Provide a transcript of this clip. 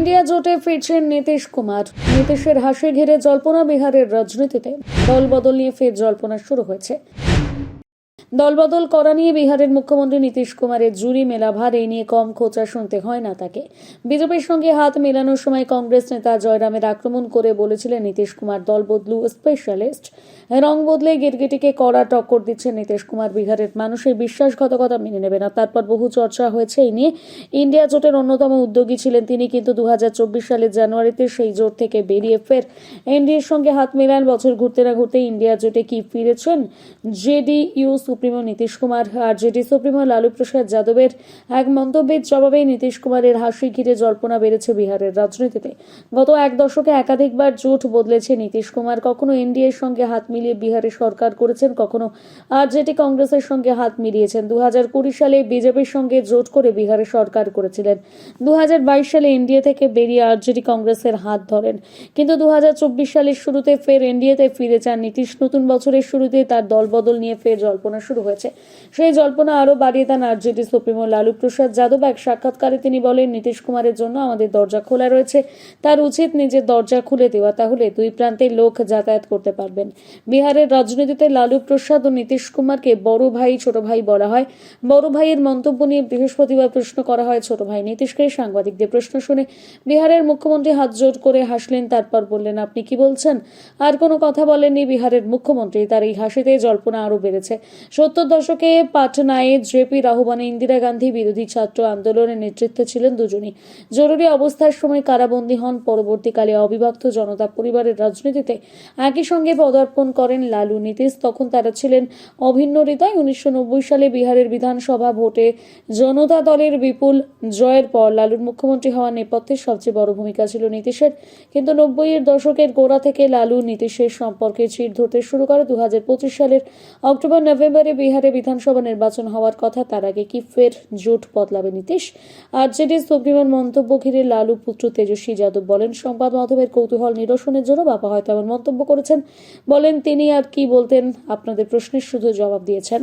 India জোটে ফিরছেন নীতিশ কুমার। নীতিশের হাসি ঘিরে জল্পনা বিহারের রাজনীতিতে দল বদল নিয়ে ফের জল্পনা শুরু হয়েছে। দলবদল করা নিয়ে বিহারের মুখ্যমন্ত্রী নীতিশ কুমারের জুরি মেলাভার, এই নিয়ে কম খোঁচা শুনতে হয় না তাকে। বিজেপির সঙ্গে হাত মেলানোর সময় কংগ্রেস নেতা জয়রামের আক্রমণ করে বলেছিলেন নীতিশ কুমার, দল বদলু স্পেশালিস্ট রং বদলে গিরগিটিকে কড়া টক্কর দিচ্ছেন নীতিশ কুমার। বিহারের মানুষের বিশ্বাসঘাতকতা মেনে নেবে না। তারপর বহু চর্চা হয়েছে, এই নিয়ে ইন্ডিয়া জোটের অন্যতম উদ্যোগী ছিলেন তিনি, কিন্তু দু হাজার চব্বিশ সালের জানুয়ারিতে সেই জোট থেকে বেরিয়ে ফের এনডিএর সঙ্গে হাত মেলান। বছর ঘুরতে না ঘুরতে ইন্ডিয়া জোটে কি ফিরেছেন? জেডিইউ সুপ্রিমো নীতিশ কুমার আর জেডি সুপ্রিমো লালু প্রসাদ যাদবের এক মন্তব্যের জবাবে নীতিশ কুমারের হাসি ঘিরে জল্পনা বেড়েছে বিহারের রাজনীতিতে। গত এক দশকে একাধিকবার জোট বদলেছে নীতিশ কুমার। কখনো এনডিএর সঙ্গে হাত মিলিয়ে বিহারে সরকার করেছেন, কখনো আরজেডি কংগ্রেসের সঙ্গে হাত মিলিয়েছেন। দু সালে বিজেপির সঙ্গে জোট করে বিহারে সরকার করেছিলেন। দু হাজার বাইশ সালে এনডিএ থেকে বেরিয়ে আরজেডি কংগ্রেসের হাত ধরেন। কিন্তু দু হাজার চব্বিশ সালের শুরুতে ফের এনডিএতে ফিরে যান নীতিশ। নতুন বছরের শুরুতে তার দলবদল নিয়ে ফের জল্পনা শুরু হয়েছে। সেই জল্পনা আরও বাড়িয়ে দেন আরজেডি সুপ্রিমো লালু প্রসাদ যাদব। এক সাক্ষাৎকারে তিনি বলেন, নীতিশ কুমারের জন্য আমাদের দরজা খোলা রয়েছে। তার উচিত নিজের দরজা খুলে দেওয়া। তাহলে দুই প্রান্তের লোক যাতায়াত করতে পারবেন। বিহারের রাজনীতিতে লালু প্রসাদ ও নীতিশ কুমারকে বড় ভাই, ছোট ভাই বলা হয়। বড় ভাইয়ের মন্তব্য নিয়ে বৃহস্পতিবার প্রশ্ন করা হয় ছোট ভাই নীতিশকে। সাংবাদিকদের প্রশ্ন শুনে বিহারের মুখ্যমন্ত্রী হাত জোর করে হাসলেন, তারপর বললেন, আপনি কি বলছেন? আর কোনো কথা বলেননি বিহারের মুখ্যমন্ত্রী। তার এই হাসিতে জল্পনা আরও বেড়েছে। সত্তর দশকে পাটনায় জেপি রাহুবানে ইন্দিরা গান্ধী বিরোধী ছাত্র আন্দোলনের নেতৃত্বে ছিলেন দুজনই। জরুরি অবস্থার সময় কারাবন্দী হন, পরবর্তীকালে অবিভক্ত জনতা পরিবারের রাজনীতিতে একই সঙ্গে পদার্পণ করেন লালু নীতিশ। তখন তারা ছিলেন অভিন্ন হৃদয় উনিশশো সালে বিহারের বিধানসভা ভোটে জনতা দলের বিপুল জয়ের পর লালুর মুখ্যমন্ত্রী হওয়ার নেপথ্যে সবচেয়ে বড় ভূমিকা ছিল নীতিশের। কিন্তু নব্বইয়ের দশকের গোড়া থেকে লালু নীতিশের সম্পর্কে চির ধরতে শুরু করে। দু হাজার পঁচিশ সালের অক্টোবর নভেম্বরে বিহারে বিধানসভা নির্বাচন হওয়ার কথা, তার আগে কি ফের জোট বদলাবে নীতিশ? আরজেডি সুপ্রিমের মন্তব্য ঘিরে লালু পুত্র তেজস্বী যাদব বলেন, সংবাদ মাধ্যমের কৌতূহল নিরসনের জন্য বাবা হয়তো এমন মন্তব্য করেছেন। বলেন তিনি আর কি বলতেন, আপনাদের প্রশ্নের শুধু জবাব দিয়েছেন।